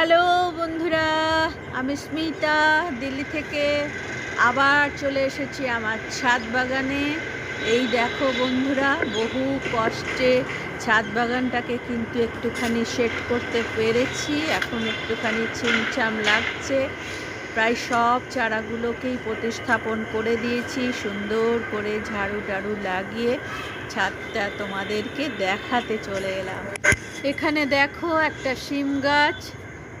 Hello বন্ধুরা, আমি স্মিতা, দিল্লি থেকে আবার চলে এসেছি আমার ছাদ বাগানে। এই দেখো বন্ধুরা, বহু কষ্টে ছাদ বাগানটাকে কিন্তু একটুখানি সেট করতে পেরেছি। এখন একটুখানি ছিমছাম লাগছে। প্রায় সব চারাগুলোকেই প্রতিস্থাপন করে দিয়েছি, সুন্দর করে ঝাড়ু টাড়ু লাগিয়ে ছাদটা তোমাদেরকে দেখাতে চলে এলাম। এখানে দেখো একটা শিম গাছ।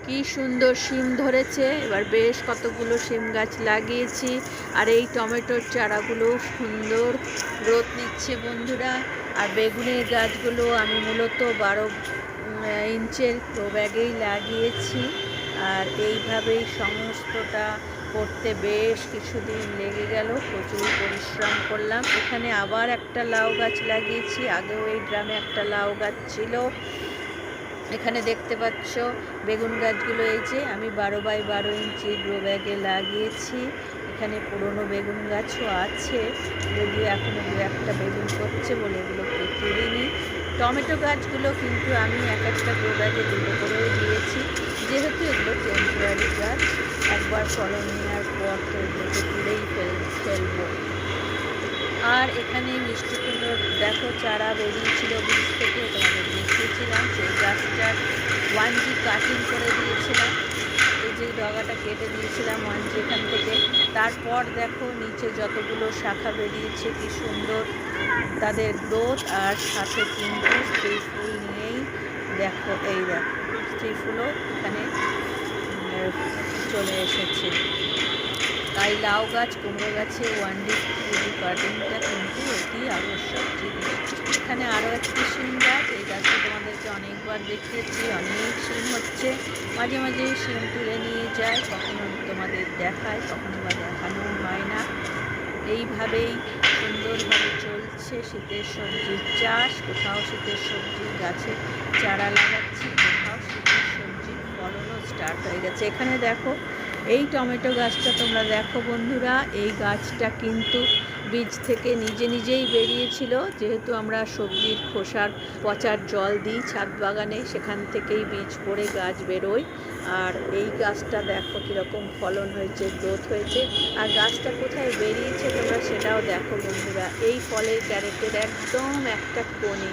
কি সুন্দর শিম ধরেছে। এবার বেশ কতগুলো শিম গাছ লাগিয়েছি। আর এই টমেটোর চারাগুলো সুন্দর রোদ নিচ্ছে বন্ধুরা। আর বেগুনের গাছগুলো আমি মূলত বারো ইঞ্চের প্রো ব্যাগেই লাগিয়েছি। আর এইভাবেই সমস্তটা করতে বেশ কিছুদিন লেগে গেল। প্রচুর পরিশ্রম করলাম। এখানে আবার একটা লাউ গাছ লাগিয়েছি। আগেও এই গ্রামে একটা লাউ গাছ ছিল। এখানে দেখতে পাচ্ছ বেগুন গাছগুলো, এই যে আমি বারো বাই বারো ইঞ্চি গ্রো ব্যাগে লাগিয়েছি। এখানে পুরনো বেগুন গাছও আছে, যদিও এখনও দু একটা বেগুন করছে বলে এগুলোকে তুলিনি। টমেটো গাছগুলো কিন্তু আমি এক একটা গ্রো ব্যাগে দুটো করেও দিয়েছি। যেহেতু এগুলো টেম্পোরারি গাছ, একবার ফলন নেওয়ার পর তো এগুলোকে তুলেই ফেল, ফেলব। আর এখানে মিষ্টি দেখো চারা বেরিয়েছিল বীজ থেকে, তোমাদের দেখিয়েছিলাম সেই গাছটার ওয়ান জি কাটিং করে দিয়েছিলাম। এই যে ডগাটা কেটে দিয়েছিলাম ওয়ান জি এখান থেকে। তারপর দেখো নিচে যতগুলো শাখা বেরিয়েছে, কি সুন্দর তাদের গ্রোথ আর সাথে কিন্তু স্ত্রী ফুল নিয়েই দেখো, এই দেখো স্ত্রী ফুলও এখানে চলে এসেছে। তাই লাউ গাছ, কুমড়ো গাছে ওয়ান ডি টু কাটিংটা কিন্তু অতি আবশ্যক জিনিস। এখানে আরও একটি শিম গাছ, এই গাছটা তোমাদেরকে অনেকবার দেখিয়েছি, অনেক শিম হচ্ছে। মাঝে মাঝে শিম তুলে নিয়ে যায়, কখনো তোমাদের দেখায়, কখনো বা দেখানো হয় না। এইভাবেই সুন্দরভাবে চলছে শীতের সবজির চাষ, কোথাও শীতের সবজির গাছে চারা লাগাচ্ছি, কোথাও শীতের সবজির ফলনও স্টার্ট হয়ে গেছে। এখানে দেখো এই টমেটো গাছটা তোমরা দেখো বন্ধুরা, এই গাছটা কিন্তু বীজ থেকে নিজে নিজেই বেরিয়েছিল। যেহেতু আমরা সবজির খোসার পচার জল দিই ছাদ বাগানে, সেখান থেকেই বীজ পড়ে গাছ বেরোয়। আর এই গাছটা দেখো কীরকম ফলন হয়েছে গ্রোথ হয়েছে। আর গাছটা কোথায় বেরিয়েছে তোমরা সেটাও দেখো বন্ধুরা। এই ফলের ক্যারেটের একদম একটা কোণে।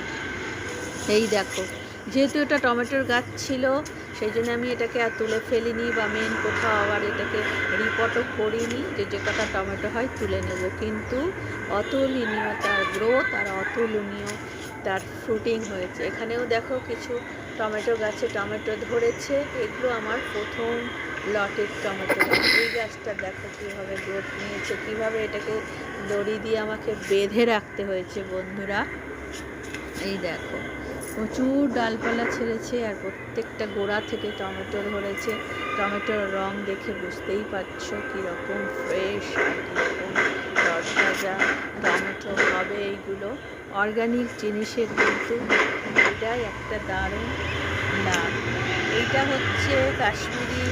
এই দেখো, যেহেতু এটা টমেটোর গাছ ছিল সেই জন্য আমি এটাকে আর তুলে ফেলিনি বা মেন কোথাও আবার এটাকে রিপোর্টও করিনি যে যে কটা টমেটো হয় তুলে নেব। কিন্তু অতুলনীয় তার গ্রোথ আর অতুলনীয় তার ফ্রুটিং হয়েছে। এখানেও দেখো কিছু টমেটো গাছে টমেটো ধরেছে। এগুলো আমার প্রথম লটের টমেটো। এই গাছটা দেখো কীভাবে গ্রোথ নিয়েছে, কীভাবে এটাকে দড়ি দিয়ে আমাকে বেঁধে রাখতে হয়েছে বন্ধুরা। এই দেখো। প্রচুর ডালপালা ছেড়েছে আর প্রত্যেকটা গোড়া থেকে টমেটো ধরেছে। টমেটোর রং দেখে বুঝতেই পারছ কীরকম ফ্রেশ আর কীরকম তরতাজা টমেটো হবে এইগুলো। অর্গানিক জিনিসের কিন্তু এটাই একটা দারুণ লাভ। এইটা হচ্ছে কাশ্মীরি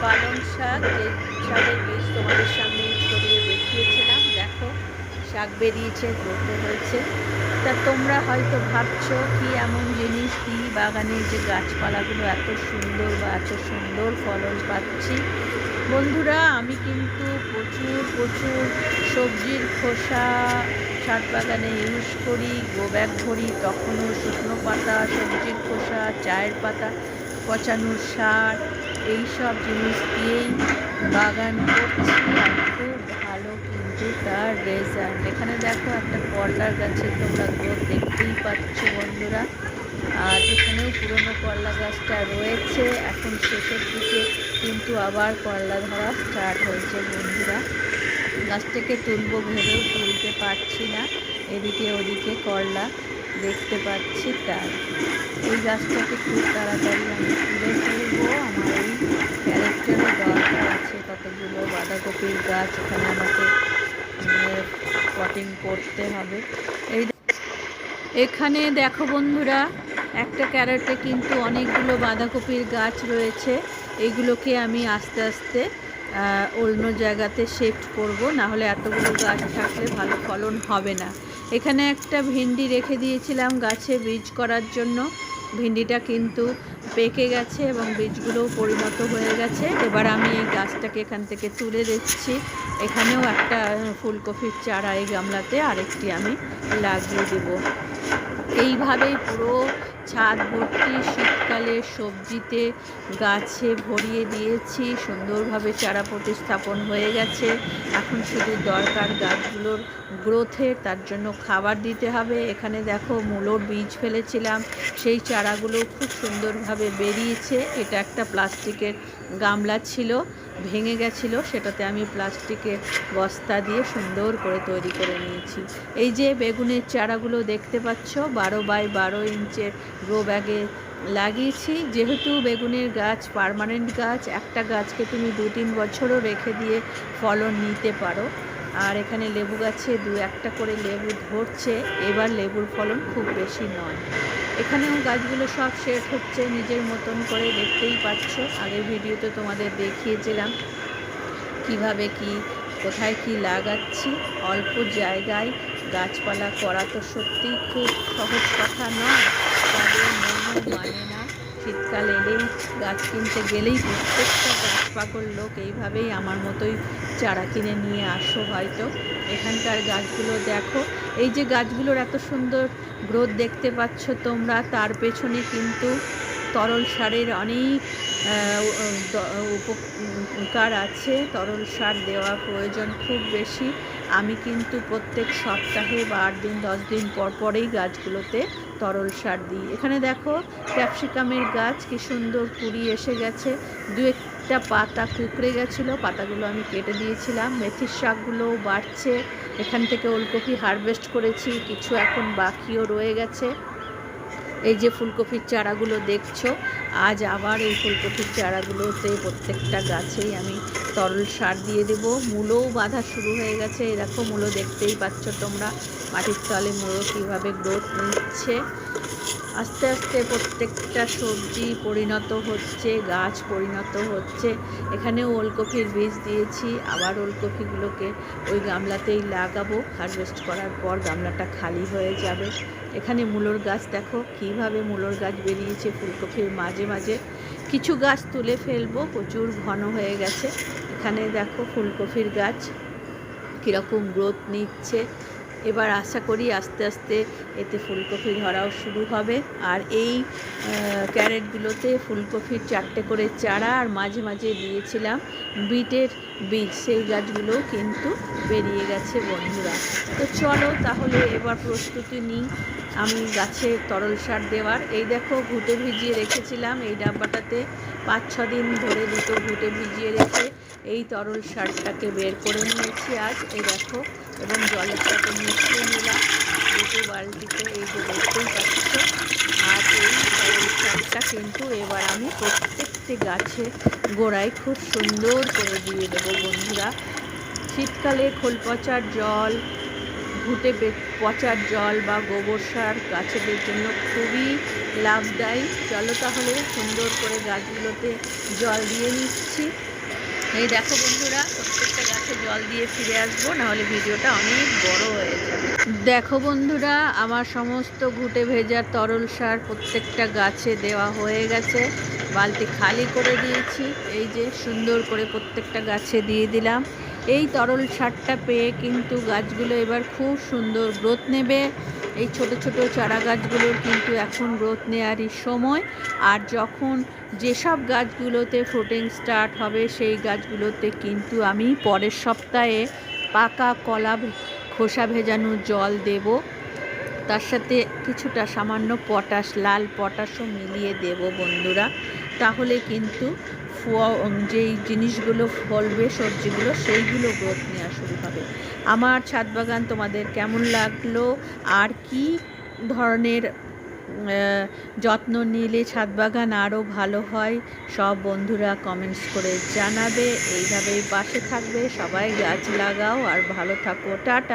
পালং শাক। যে শাকের বীজ তোমাদের সামনে ছড়িয়ে দেখিয়েছিলাম। দেখো, শাক বেরিয়েছে গ্রোথ হয়েছে। তা তোমরা হয়তো ভাবছ, কি এমন জিনিস? কি বাগানের যে গাছপালাগুলো এত সুন্দর বা এত সুন্দর ফলন পাচ্ছি। বন্ধুরা, আমি কিন্তু প্রচুর প্রচুর সবজির খোসা ছাদ বাগানে ইউজ করি গো ব্যাগ ভরি, তখনও শুকনো পাতা, সবজির খোসা, চায়ের পাতা পচানোর সার, এইসব জিনিস দিয়েই বাগান করছি আর খুব কিন্তু তার রেজাল্ট এখানে দেখো একটা করলার গাছের তোমরা গ্রোথ দেখতেই পাচ্ছ বন্ধুরা। আর এখানেও পুরনো করলা গাছটা রয়েছে। এখন শেষের দিকে কিন্তু আবার করলা ধরা স্টার্ট হয়েছে বন্ধুরা। গাছটাকে তুলবো ভেবেও তুলতে পারছি না। এদিকে ওদিকে করলা দেখতে পাচ্ছি তাই এই গাছটাকে খুব তাড়াতাড়ি আমি তুলে ফেলব। আমার এই ক্যারেক্টারের দরকার আছে কতগুলো বাঁধাকপির গাছ এখানে আমাকে পটিং করতে হবে। এই এখানে দেখো বন্ধুরা, একটা ক্যারেটে কিন্তু অনেকগুলো বাঁধাকপির গাছ রয়েছে। এইগুলোকে আমি আস্তে আস্তে অন্য জায়গাতে শিফট করব না হলে এতগুলো গাছ থাকলে ভালো ফলন হবে না। এখানে একটা ভিন্ডি রেখে দিয়েছিলাম গাছে বীজ করার জন্য। ভিন্ডিটা কিন্তু পেকে গেছে এবং বীজগুলোও পরিণত হয়ে গেছে। এবার আমি এই গাছটাকে এখান থেকে তুলে দিচ্ছি। এখানেও একটা ফুলকপির চারা এই গামলাতে আরেকটি আমি লাগিয়ে দেব। এইভাবেই পুরো ছাদ ভর্তি, শীতকালে সবজিতে গাছে ভরিয়ে দিয়েছি, সুন্দরভাবে চারা প্রতিস্থাপন হয়ে গেছে। এখন শুধু দরকার গাছগুলোর গ্রোথে, তার জন্য খাবার দিতে হবে। এখানে দেখো মূলোর বীজ ফেলেছিলাম, সেই চারাগুলো খুব সুন্দরভাবে বেরিয়েছে। এটা একটা প্লাস্টিকের গামলা ছিল, ভেঙে গেছিল, সেটাতে আমি প্লাস্টিকের বস্তা দিয়ে সুন্দর করে তৈরি করে নিয়েছি। এই যে বেগুনের চারাগুলো দেখতে পাচ্ছ, বারো বাই বারো ইঞ্চের গ্রো ব্যাগে লাগিয়েছি। যেহেতু বেগুনের গাছ পার্মানেন্ট গাছ, একটা গাছকে তুমি দু তিন বছরও রেখে দিয়ে ফলন নিতে পারো। আর এখানে লেবু গাছে দু একটা করে লেবু ধরছে। এবার লেবুর ফলন খুব বেশি নয়। এখানেও গাছগুলো সব সেট হচ্ছে, নিজের মতন করে দেখতেই পাচ্ছ। আগের ভিডিওতে তোমাদের দেখিয়েছিলাম কীভাবে কি, কোথায় কি লাগাচ্ছি। অল্প জায়গায় গাছপালা করা তো সত্যিই খুব সহজ কথা নয়। মনও মানে না শীতকাল এলেই গাছ কিনতে গেলেই প্রত্যেকটা গাছ পাগল লোক এইভাবেই আমার মতোই চারা কিনে নিয়ে আসো হয়তো। এখানকার গাছগুলো দেখো, এই যে গাছগুলোর এত সুন্দর গ্রোথ দেখতে পাচ্ছ তোমরা, তার পেছনে কিন্তু তরল সারের অনেক উপকার আছে, তরল সার দেওয়া প্রয়োজন খুব বেশি। আমি কিন্তু প্রত্যেক সপ্তাহে বা আট দিন, দশ দিন পর পরেই গাছগুলোতে তরল সার দিই। এখানে দেখো, ক্যাপসিকামের গাছ কি সুন্দর কুড়ি এসে গেছে। দু একটা পাতা কুকড়ে গেছিল, পাতাগুলো আমি কেটে দিয়েছিলাম। মেথির শাকগুলোও বাড়ছে। এখান থেকে ওলকপি হারভেস্ট করেছি, কিছু এখন বাকিও রয়ে গেছে। এই যে ফুলকপির চারাগুলো দেখছ, আজ আবার এই ফুলকপির চারাগুলোতে প্রত্যেকটা গাছেই আমি তরল সার দিয়ে দেব। মূলও বাঁধা শুরু হয়ে গেছে। এরকম মূলো দেখতেই পাচ্ছ তোমরা। মাটির তলে মূলো কীভাবে গ্রোথ নিচ্ছে। আস্তে আস্তে প্রত্যেকটা সবজি পরিণত হচ্ছে, গাছ পরিণত হচ্ছে। এখানেও ওলকপির বীজ দিয়েছি। আবার ওলকপিগুলোকে ওই গামলাতেই লাগাবো। হারভেস্ট করার পর গামলাটা খালি হয়ে যাবে। এখানে মূলোর গাছ দেখো, কীভাবে মূলোর গাছ বেরিয়েছে ফুলকপির মাঝে মাঝে। কিছু গাছ তুলে ফেলব। প্রচুর ঘন হয়ে গেছে। এখানে দেখো ফুলকপির গাছ কীরকম গ্রোথ নিচ্ছে। এবার আশা করি আস্তে আস্তে এতে ফুলকপি ধরাও শুরু হবে। আর এই ক্যারেটগুলোতে ফুলকপির চারটে করে চারা আর মাঝে মাঝে দিয়েছিলাম বিটের বীজ। সেই গাছগুলোও কিন্তু বেরিয়ে গেছে বন্ধুরা। তো চলো তাহলে এবার প্রস্তুতি নিই আমি গাছে তরল সার দেওয়ার। এই দেখো ঘুটে ভিজিয়ে রেখেছিলাম। এই ডাব্বাটাতে পাঁচ ছ দিন ধরে দুটো ঘুটে ভিজিয়ে রেখে এই তরল সারটাকে বের করে নিয়েছি আজ, এই দেখো, এবং জলের সাথে মিশিয়ে নিলাম। দুটো বালতিতে এই যে দেখতেই পাচ্ছ, আর এই তরল সারটা কিন্তু এবার আমি প্রত্যেকটি গাছে গোড়ায় খুব সুন্দর করে দিয়ে দেবো, বন্ধুরা। শীতকালে খোল পচার জল, ঘুটে পচার জল বা গোবর সার গাছেদের জন্য খুবই লাভদায়ী চলো তাহলে সুন্দর করে গাছগুলোতে জল দিয়ে নিচ্ছি। এই দেখো বন্ধুরা, প্রত্যেকটা গাছে জল দিয়ে ফিরে আসব, নাহলে ভিডিওটা অনেক বড় হয়ে যাবে। দেখো বন্ধুরা, আমার সমস্ত ঘুটে ভেজা তরল সার প্রত্যেকটা গাছে দেওয়া হয়ে গেছে। বালতি খালি করে দিয়েছি, এই যে সুন্দর করে প্রত্যেকটা গাছে দিয়ে দিলাম। এই তরল সারটা পেয়ে কিন্তু গাছগুলো এবার খুব সুন্দর গ্রোথ নেবে। এই ছোট ছোট চারা গাছগুলোর কিন্তু এখন গ্রোথ নেওয়ারই সময়। আর যখন যেসব গাছগুলোতে ফ্রুটিং স্টার্ট হবে, সেই গাছগুলোতে কিন্তু আমি পরের সপ্তাহে পাকা কলা খোসা ভেজানো জল দেব। তার সাথে কিছুটা সামান্য পটাশ, লাল পটাশও মিলিয়ে দেব বন্ধুরা। তাহলে কিন্তু যেই জিনিসগুলো ফলবে, সবজিগুলো, সেইগুলো গ্রোথ নেওয়া শুরু হবে। আমার ছাদ বাগান তোমাদের কেমন লাগল? আর কি ধরনের যত্ন নিলে ছাদ বাগান আরও ভালো হয়? সব বন্ধুরা কমেন্টস করে জানাবে। এইভাবেই পাশে থাকবে। সবাই গাছ লাগাও আর ভালো থাকো। টাটা!